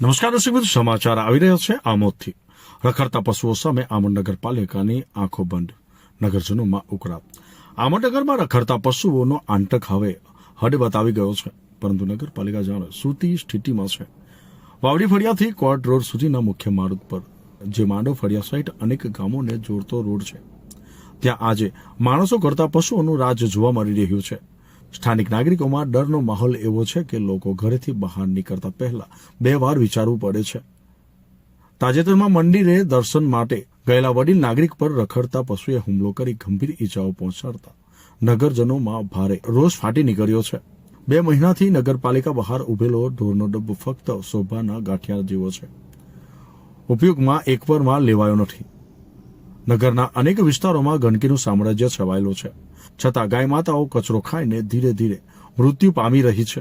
નમસ્કાર દર્શક સમાચાર આવી રહ્યા છે આમોદથી. રખડતા પશુઓ સામે આમોદ નગરપાલિકાની આંખો બંધ, નગરજનોમાં ઉકળાટ. આમોદનગરમાં રખડતા પશુઓનો આંટક હવે હદ બતાવી ગયો છે, પરંતુ નગરપાલિકા જાણે સૂતી સ્થિતિમાં છે. વાવડી ફળિયાથી કોર્ટ રોડ સુધીના મુખ્ય માર્ગ પર, જે માંડવ ફળિયા સહિત અનેક ગામોને જોડતો રોડ છે. ત્યાં આજે માણસો કરતા પશુઓનું રાજ જોવા મળી રહ્યું છે. સ્થાનિક નાગરિકોમાં ડરનો માહોલ એવો છે કે લોકો ઘરેથી બહાર નીકળતા પહેલા બે વાર વિચારવું પડે છે. તાજેતરમાં મંદિરે દર્શન માટે ગયેલા વડીલ નાગરિક પર રખડતા પશુએ હુમલો કરી ગંભીર ઈજાઓ પહોંચાડતા નગરજનોમાં ભારે રોષ ફાટી નીકળ્યો છે. બે મહિનાથી નગરપાલિકા બહાર ઉભેલો ઢોરનો ડબ્બો ફક્ત શોભાના ગાંઠિયા જેવો છે. ઉપયોગમાં એકવારમાં લેવાયો નથી. નગરના અનેક વિસ્તારોમાં ગંદકીનું સામ્રાજ્ય છવાયેલું છે. છતાં ગાય માતાઓ કચરો ખાઈને ધીરે ધીરે મૃત્યુ પામી રહી છે.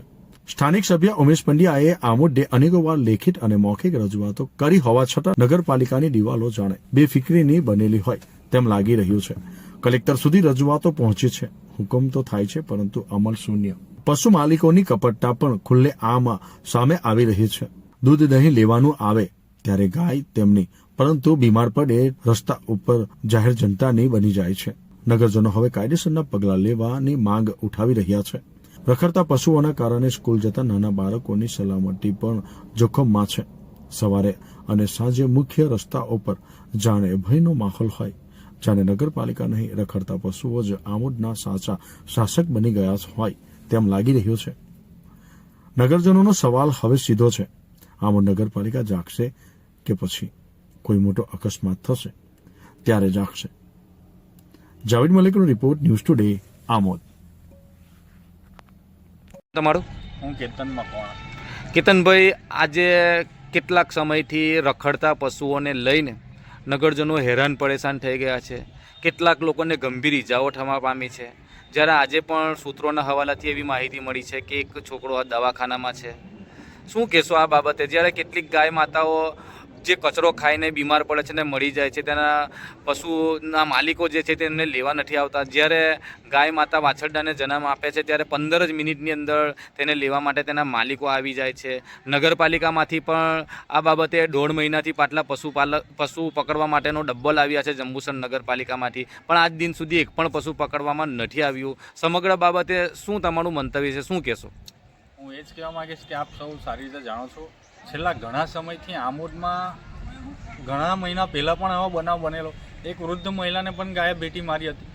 સ્થાનિક સભ્ય ઉમેશ પંડ્યાએ આ મુદ્દે અનેકોવાર લેખિત અને મૌખિક રજૂઆતો કરી હોવા છતાં નગરપાલિકાની દિવાલો જાણે બેફિકરીની બનેલી હોય તેમ લાગી રહ્યું છે. કલેક્ટર સુધી રજૂઆતો પહોંચી છે. હુકમ તો થાય છે, પરંતુ અમલ શૂન્ય. પશુ માલિકોની કપટતા પણ ખુલ્લે આમાં સામે આવી રહી છે. દૂધ દહીં લેવાનું આવે ત્યારે ગાય તેમની પરંતુ બીમાર પડે રસ્તા ઉપર જાહેર જનતાની બની જાય છે. નગરજનો હવે કાયદેસરના પગલાં લેવાની માંગ ઉઠાવી રહ્યા છે. રખડતા પશુઓના કારણે સ્કૂલ જતા નાના બાળકોની સલામતી પણ જોખમમાં છે. સવારે અને સાંજે મુખ્ય રસ્તાઓ પર જાણે ભયનો માહોલ હોય. જાણે નગરપાલિકા નહીં, રખડતા પશુઓ જ આમોદના સાચા શાસક બની ગયા હોય તેમ લાગી રહ્યું છે. નગરજનોનો સવાલ હવે સીધો છે. આમોદ નગરપાલિકા જાગશે કે પછી? કોઈ મોટો અકસ્માત થશે ત્યારે જાગશે. જાવેદ મલિકનો રિપોર્ટ ન્યૂઝ ટુડે આમોદ. તમારું? હું કેતન મકવાણા. કેતનભાઈ આજે કેટલાક સમયથી રખડતા પશુઓને લઈને નગરજનો હેરાન પરેશાન થઈ ગયા છે. કેટલાક લોકોને ગંભીર ઈજાઓ થવા પામી છે. જ્યારે આજે પણ સૂત્રોના હવાલાથી એવી માહિતી મળી છે કે એક છોકરો આ દવાખાનામાં છે. શું કહેશો આ બાબતે? જ્યારે કેટલીક ગાય માતાઓ જે કચરો ખાઈને બીમાર પડે છે ને મળી જાય છે, તેના પશુના માલિકો જે છે તેમને લેવા નથી આવતા. જ્યારે ગાય માતા વાછરડાને જન્મ આપે છે, ત્યારે પંદર જ મિનિટની અંદર તેને લેવા માટે તેના માલિકો આવી જાય છે. નગરપાલિકામાંથી પણ આ બાબતે દોઢ મહિનાથી પાટલા પશુપાલક પશુ પકડવા માટેનો ડબ્બલ આવ્યા છે જંબુસર નગરપાલિકામાંથી. પણ આજ દિન સુધી એક પણ પશુ પકડવામાં નથી આવ્યું. સમગ્ર બાબતે શું તમારું મંતવ્ય છે? શું કહેશો? હું એ જ કહેવા માંગીશ કે આપ સૌ સારી રીતે જાણો છો. છેલ્લા ઘણા સમયથી આમોદમાં ઘણા મહિના પહેલાં પણ આવો બનાવ બનેલો. એક વૃદ્ધ મહિલાને પણ ગાયે ભેટી મારી હતી.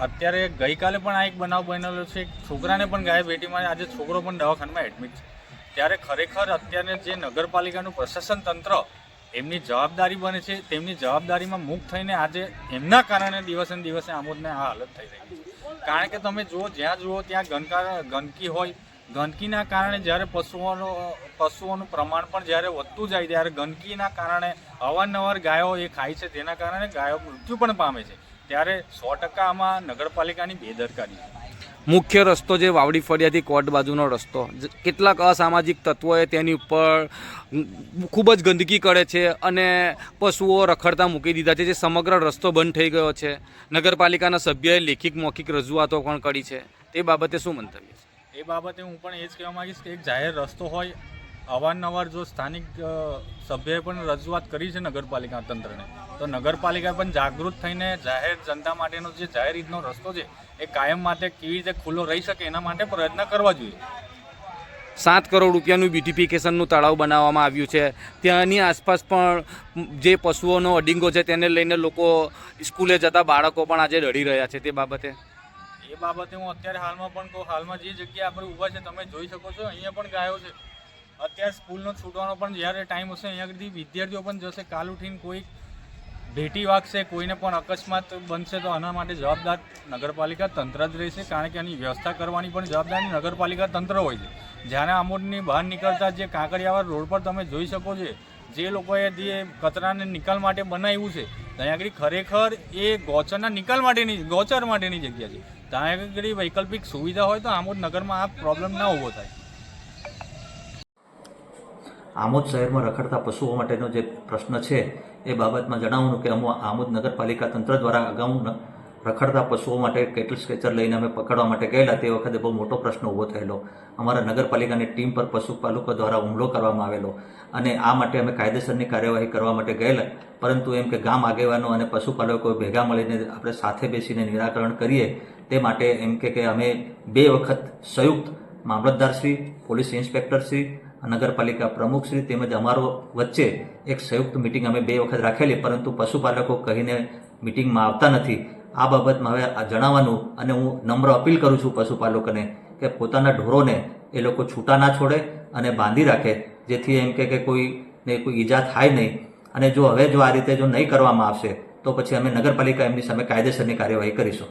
અત્યારે ગઈકાલે પણ આ એક બનાવ બનેલો છે. એક છોકરાને પણ ગાયે ભેટી મારી. આજે છોકરો પણ દવાખાનામાં એડમિટ છે. ત્યારે ખરેખર અત્યારે જે નગરપાલિકાનું પ્રશાસન તંત્ર એમની જવાબદારી બને છે. તેમની જવાબદારીમાં મુક્ત થઈને આજે એમના કારણે દિવસે દિવસે આમોદને આ હાલત થઈ રહી છે. કારણ કે તમે જુઓ, જ્યાં જુઓ, ત્યાં ગંદકા ગંદકી હોય ગંદકીના કારણે જ્યારે પશુઓનો, પશુઓનું પ્રમાણ પણ જ્યારે વધતું જાય ત્યારે ગંદકીના કારણે અવારનવાર ગાયો એ ખાય છે, તેના કારણે ગાયો મૃત્યુ પણ પામે છે. ત્યારે સો ટકા આમાં નગરપાલિકાની બેદરકારી મુખ્ય રસ્તો જે વાવડી ફળિયાથી કોટ બાજુનો રસ્તો કેટલાક અસામાજિક તત્વોએ તેની ઉપર ખૂબ જ ગંદકી કરે છે અને પશુઓ રખડતા મૂકી દીધા છે, જે સમગ્ર રસ્તો બંધ થઈ ગયો છે. નગરપાલિકાના સભ્યએ લેખિત મૌખિક રજૂઆતો પણ કરી છે. તે બાબતે શું મંતવ્ય છે? એ બાબતે હું પણ એ જ કહેવા માગીશ કે એક જાહેર રસ્તો હોય, અવારનવાર જો સ્થાનિક સભ્યએ પણ રજૂઆત કરી છે નગરપાલિકા તંત્રને, તો નગરપાલિકા પણ જાગૃત થઈને જાહેર જનતા માટેનો જે જાહેર રીતનો રસ્તો છે, એ કાયમ માટે કેવી રીતે ખુલ્લો રહી શકે એના માટે પ્રયત્ન કરવા જોઈએ. સાત કરોડ રૂપિયાનું બ્યુટિફિકેશનનું તળાવ બનાવવામાં આવ્યું છે. ત્યાંની આસપાસ પણ જે પશુઓનો અડિંગો છે, તેને લઈને લોકો સ્કૂલે જતા બાળકો પણ આજે રડી રહ્યા છે તે બાબતે. એ બાબતે હું અત્યારે હાલમાં પણ કહું, હાલમાં જે જગ્યા આપણે ઊભા છે, તમે જોઈ શકો છો, અહીંયા પણ ગાયો છે. અત્યારે સ્કૂલનો છૂટવાનો પણ જ્યારે ટાઈમ હશે, અહીંયા આગળથી વિદ્યાર્થીઓ પણ જશે, કાલ ઉઠીને કોઈ ભેટી વાગશે, કોઈને પણ અકસ્માત બનશે, તો આના માટે જવાબદાર નગરપાલિકા તંત્ર જ રહેશે, કારણ કે આની વ્યવસ્થા કરવાની પણ જવાબદારી નગરપાલિકા તંત્ર હોય છે. જ્યારે આમોદની બહાર નીકળતા જે કાંકરિયાવાડ રોડ પર તમે જોઈ શકો છો, જે લોકોએ જે કચરાને નિકાલ માટે બનાવ્યું છે ત્યાં આગળ ખરેખર એ ગોચરના નિકાલ માટેની ગોચર માટેની જગ્યા છે. ત્યાં આગળ વૈકલ્પિક સુવિધા હોય તો આમોદ નગરમાં આ પ્રોબ્લેમ ના ઊભો થાય. આમોદ શહેરમાં રખડતા પશુઓ માટેનો જે પ્રશ્ન છે, એ બાબતમાં જણાવવાનું કે અમો આમોદ નગરપાલિકા તંત્ર દ્વારા અગાઉ રખડતા પશુઓ માટે કેટલ સ્કેચર લઈને અમે પકડવા માટે ગયેલા, તે વખતે બહુ મોટો પ્રશ્ન ઊભો થયેલો. અમારા નગરપાલિકાની ટીમ પર પશુપાલકો દ્વારા હુમલો કરવામાં આવેલો અને આ માટે અમે કાયદેસરની કાર્યવાહી કરવા માટે ગયેલા. પરંતુ એમ કે ગામ આગેવાનો અને પશુપાલકો ભેગા મળીને આપણે સાથે બેસીને નિરાકરણ કરીએ, તે માટે એમ કે અમે બે વખત સંયુક્ત મામલતદારશ્રી પોલીસ ઇન્સ્પેક્ટરશ્રી નગરપાલિકા પ્રમુખશ્રી તેમજ અમારો વચ્ચે એક સંયુક્ત મિટિંગ અમે બે વખત રાખેલી. પરંતુ પશુપાલકો કહીને મિટિંગમાં આવતા નથી. આ બાબતમાં હવે આ જણાવવાનું અને હું નમ્ર અપીલ કરું છું પશુપાલકોને કે પોતાના ઢોરોને એ લોકો છૂટા ના છોડે અને બાંધી રાખે, જેથી એમ કે કોઈને કોઈ ઈજા થાય નહીં. અને જો હવે જો આ રીતે જો નહીં કરવામાં આવશે, તો પછી અમે નગરપાલિકા એમની સામે કાયદેસરની કાર્યવાહી કરીશું.